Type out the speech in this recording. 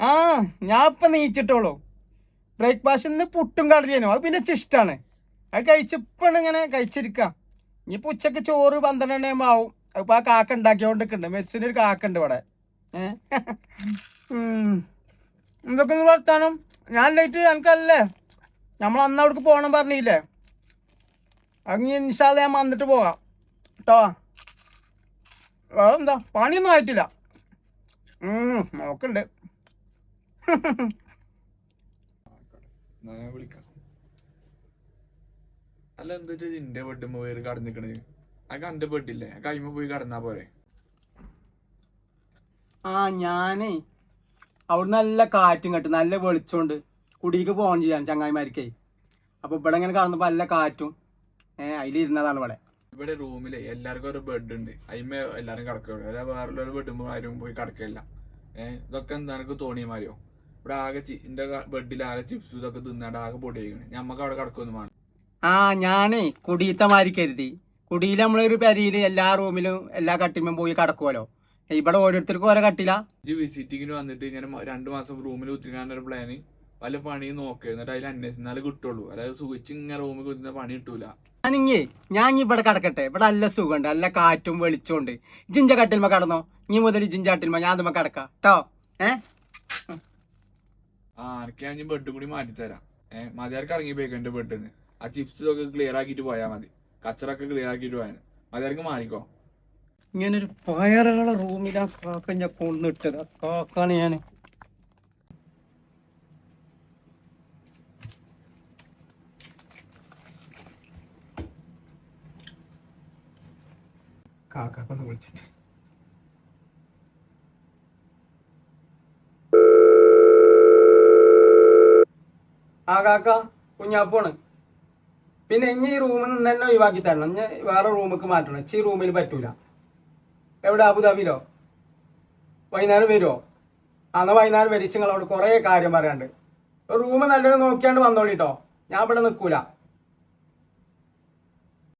ആ ഞാൻ ഇപ്പം നീച്ചിട്ടോളൂ. ബ്രേക്ക്ഫാസ്റ്റ് ഇന്ന് പുട്ടും കടലിയനോ അത് പിന്നെ ഇഷ്ടമാണ് അത് കഴിച്ചപ്പോഴാണ് ഇങ്ങനെ കഴിച്ചിരിക്കാം. ഇനിയിപ്പോൾ ഉച്ചയ്ക്ക് ചോറ് പന്ത്രണ്ട് മണിയാകുമ്പോൾ ആവും. അതിപ്പോൾ ആ കാക്ക ഉണ്ടാക്കിയോണ്ടിരിക്കുന്നുണ്ട് മെസ്സിന് ഒരു കാക്ക ഉണ്ട് ഇവിടെ. എന്തൊക്കെ വർത്താനം? ഞാൻ ലൈറ്റ് എനിക്കല്ലേ നമ്മൾ അന്ന് അവിടേക്ക് പോകണം പറഞ്ഞില്ലേ? അങ്ങ് ഇൻഷാല്ല ഞാൻ വന്നിട്ട് പോകാം. കേട്ടോ എന്താ പണിയൊന്നും ആയിട്ടില്ല. എന്നാ ഞാൻ വിളിക്കാം അല്ല എന്താ വെച്ചാ ഇന്റെ ബെഡുമ്പോ പോയി കടന്നിക്കണത് ആ കണ്ട ബെഡില്ലേ ആ കൈമ പോയി കടന്നാ പോരെ. ആ ഞാനേ അവിടെ നല്ല കാറ്റും കെട്ടും നല്ല വെളിച്ചോണ്ട് കുടിക്ക് പോകാൻ ചെയ്യാൻ ചങ്ങായിമാർക്കേ അപ്പൊ ഇവിടെ ഇങ്ങനെ കാണുന്നപ്പോൾ നല്ല കാറ്റും ഏഹ് അതിലിരുന്നതാണ് ഇവിടെ. ഇവിടെ റൂമിലെ എല്ലാവർക്കും ഒരു ബെഡ് ഉണ്ട്. അതിമ എല്ലാരും കിടക്കുള്ളൂ അല്ല വേറെ ബെഡുമ്പോ ആരും പോയി കിടക്കില്ല ഏഹ് ഇതൊക്കെ എന്താ എനിക്ക് തോന്നിയമാരിയോ ഇവിടെ ആകെ എന്റെ ബെഡിൽ ആകെ ചിപ്സ് ഇതൊക്കെ തിന്നാണ്ട് ആകെ പൊടി കഴിക്കണേ ഞമ്മക്ക് അവിടെ കിടക്കൊന്നും വേണം ആ ഞാനേ കുടിയത്തമാരി കരുതി. കുടിയിൽ നമ്മളൊരു പെരയിൽ എല്ലാ റൂമിലും എല്ലാ കട്ടിലും പോയി കിടക്കുമല്ലോ ഇവിടെ ഓരോരുത്തർക്കും ഓരോ കട്ടില. വിസിറ്റിങ്ങിന് വന്നിട്ട് ഇങ്ങനെ രണ്ടു മാസം റൂമിൽ ഉത്തിരിക്കാനൊരു പ്ലാന് വല്ല പണിയും നോക്കുക എന്നിട്ട് അതിൽ അന്വേഷിച്ചാലേ കിട്ടുള്ളൂ. അതായത് സുഖിച്ച് ഇങ്ങനെ റൂമിൽ കുത്തുന്ന പണി കിട്ടൂല. ഞാനിങ്ങേ ഞാൻ ഇവിടെ കിടക്കട്ടെ. ഇവിടെ നല്ല സുഖമുണ്ട് നല്ല കാറ്റും വെളിച്ചമുണ്ട് ജിഞ്ച കട്ടിൽമ കടന്നോ. ഇനി മുതൽ ജിഞ്ച കട്ടിൽമ ഞാൻ അതുമ്മ കിടക്കാം. കേട്ടോ ഏ? ആ എനിക്ക് ഞാൻ ബെഡും കൂടി മാറ്റിത്തരാം. ഏഹ് മതിയാർക്ക് ഇറങ്ങി പോയിക്കോ എന്റെ ബെഡിന്ന് ആ ചിപ്സ് ഒക്കെ ക്ലിയർ ആക്കിയിട്ട് പോയാൽ മതി. കച്ചറൊക്കെ ക്ലിയർ ആക്കിയിട്ട് പോയാൽ മതിയാർക്ക് മാറിക്കോ. ഇങ്ങനൊരു പയറുകളെ റൂമിലാ കാക്ക ഞാൻ കൊണ്ടിട്ടത് കാക്കാണ് ഞാൻ കാക്കൊന്ന് വിളിച്ചിട്ട്. ആ കാക്ക കുഞ്ഞാപ്പോണ്. പിന്നെ ഇനി ഈ റൂമിൽ നിന്ന് തന്നെ ഒഴിവാക്കി തരണം. ഇനി വേറെ റൂമിലേക്ക് മാറ്റണം. ഈ റൂമിൽ പറ്റൂല. എവിടെ? അബുദാബിയിലോ? വൈകുന്നേരം വരുമോ അന്ന് വൈകുന്നേരം വരിച്ച് നിങ്ങളോട് കുറേ കാര്യം പറയാണ്ട് റൂം നല്ലത് നോക്കിയാണ്ട് വന്നോളിട്ടോ ഞാൻ ഇവിടെ നിൽക്കൂല